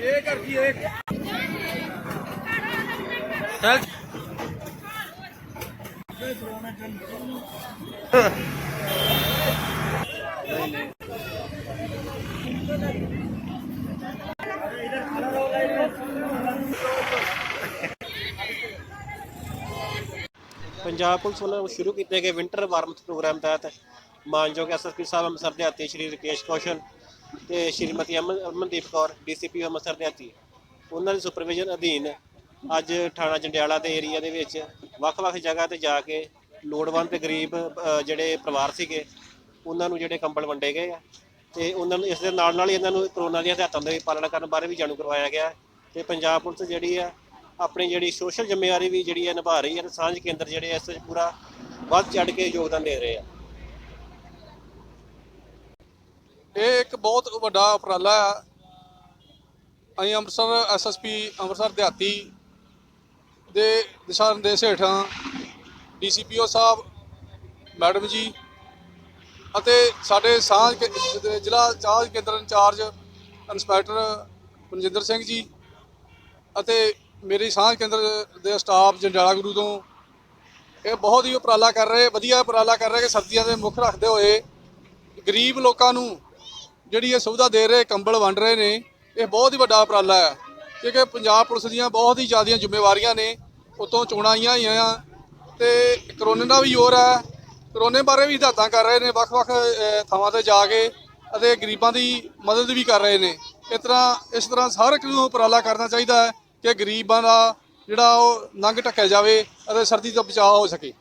ਇਹ ਕਰ ਕੀ ਇਹ ਚੱਲ ਪੰਜਾਬ ਪੁਲਿਸ ਵੱਲੋਂ ਸ਼ੁਰੂ ਕੀਤੇ ਗਏ ਵਿੰਟਰ ਵਾਰਮਥ ਪ੍ਰੋਗਰਾਮ ਤਹਿਤ ਮਾਨਯੋਗ ਐਸਐਸਪੀ ਸਾਹਿਬ ਅੰਮ੍ਰਿਤਸਰ ਦੇ ਹਾਤੀ ਸ਼੍ਰੀ ਰਕੇਸ਼ ਕੌਸ਼ਲ ਤੇ ਸ਼੍ਰੀਮਤੀ ਅਮਨਦੀਪ ਕੌਰ ਡੀਸੀਪੀ ਅੰਮ੍ਰਿਤਸਰ ਦੇ ਹਾਤੀ ਉਹਨਾਂ ਦੀ ਸੁਪਰਵਿਜ਼ਨ ਅਧੀਨ ਅੱਜ ਥਾਣਾ ਜੰਡਿਆਲਾ ਦੇ ਏਰੀਆ ਦੇ ਵਿੱਚ ਵੱਖ-ਵੱਖ ਜਗ੍ਹਾ ਤੇ ਜਾ ਕੇ ਲੋੜਵੰਦ ਤੇ ਗਰੀਬ ਅ, ਜਿਹੜੇ ਪਰਿਵਾਰ ਸੀਗੇ ਉਹਨਾਂ ਨੂੰ ਜਿਹੜੇ ਕੰਬਲ ਵੰਡੇ ਗਏ ਆ। ਤੇ ਉਹਨਾਂ ਨੂੰ ਇਸ ਦੇ ਨਾਲ ਨਾਲ ਹੀ ਇਹਨਾਂ ਨੂੰ ਕਰੋਨਾ ਦੀਆਂ ਹਦਾਇਤਾਂ ਦੀ ਪਾਲਣਾ ਕਰਨ ਬਾਰੇ ਵੀ ਜਾਣੂ ਕਰਵਾਇਆ ਗਿਆ। ਤੇ ਪੰਜਾਬ ਪੁਲਿਸ ਜਿਹੜੀ ਆ ਆਪਣੀ ਜਿਹੜੀ ਸੋਸ਼ਲ ਜ਼ਿੰਮੇਵਾਰੀ ਵੀ ਜਿਹੜੀ ਹੈ ਨਿਭਾ ਰਹੀ ਹੈ ਤੇ ਸਾਂਝ ਕੇਂਦਰ ਜਿਹੜੇ ਆ ਇਸ ਵਿੱਚ ਪੂਰਾ ਵੱਧ ਚੜ ਕੇ ਯੋਗਦਾਨ ਦੇ ਰਹੇ ਆ। ਇਹ ਇੱਕ ਬਹੁਤ ਵੱਡਾ ਉਪਰਾਲਾ ਆ। ਅਸੀਂ ਅੰਮ੍ਰਿਤਸਰ ਐਸਐਸਪੀ ਅੰਮ੍ਰਿਤਸਰ ਦਿਹਾਤੀ ਦੇ ਦਿਸ਼ਾ ਨਿਰਦੇਸ਼ ਹੇਠਾਂ ਡੀਸੀਪੀਓ ਸਾਹਿਬ, ਮੈਡਮ ਜੀ ਅਤੇ ਸਾਡੇ ਸਾਂਝ ਕੇ- ਜ਼ਿਲ੍ਹਾ ਸਾਂਝ ਕੇਂਦਰ ਇੰਚਾਰਜ ਇੰਸਪੈਕਟਰ ਮਨਜਿੰਦਰ ਸਿੰਘ ਜੀ ਅਤੇ ਮੇਰੀ ਸਾਂਝ ਕੇਂਦਰ ਦੇ ਸਟਾਫ ਜੰਡਿਆਲਾ ਗੁਰੂ ਤੋਂ। ਇਹ ਬਹੁਤ ਹੀ ਉਪਰਾਲਾ ਕਰ ਰਹੇ, ਵਧੀਆ ਉਪਰਾਲਾ ਕਰ ਰਹੇ ਕਿ ਸਰਦੀਆਂ ਦੇ ਮੁੱਖ ਰੱਖਦੇ ਹੋਏ ਗਰੀਬ ਲੋਕਾਂ ਨੂੰ ਜਿਹੜੀ ਇਹ ਸੁਵਿਧਾ ਦੇ ਰਹੇ, ਕੰਬਲ ਵੰਡ ਰਹੇ ਨੇ, ਇਹ ਬਹੁਤ ਹੀ ਵੱਡਾ ਉਪਰਾਲਾ ਹੈ। ਕਿਉਂਕਿ ਪੰਜਾਬ ਪੁਲਿਸ ਦੀਆਂ ਬਹੁਤ ਹੀ ਜ਼ਿਆਦੀਆਂ ਜ਼ਿੰਮੇਵਾਰੀਆਂ ਨੇ, ਉਤੋਂ ਚੋਣਾਂ ਆਈਆਂ ਹੋਈਆਂ ਆ, ਤੇ ਕਰੋਨੇ ਦਾ ਵੀ ਜ਼ੋਰ ਹੈ ਕਰੋਨੇ ਬਾਰੇ ਵੀ ਹਦਾਇਤਾਂ ਕਰ ਰਹੇ ਨੇ, ਵੱਖ-ਵੱਖ ਥਾਵਾਂ ਤੇ ਜਾ ਕੇ ਅਤੇ ਗਰੀਬਾਂ ਦੀ ਮਦਦ ਵੀ ਕਰ ਰਹੇ ਨੇ। ਇਸ ਤਰ੍ਹਾਂ ਇਸ ਤਰ੍ਹਾਂ ਹਰ ਇੱਕ ਨੂੰ ਉਪਰਾਲਾ ਕਰਨਾ ਚਾਹੀਦਾ ਹੈ ਕਿ ਗਰੀਬਾਂ ਦਾ ਜਿਹੜਾ ਉਹ ਨੰਗ ਢੱਕਿਆ ਜਾਵੇ ਅਤੇ ਸਰਦੀ ਤੋਂ ਬਚਾਅ ਹੋ ਸਕੇ।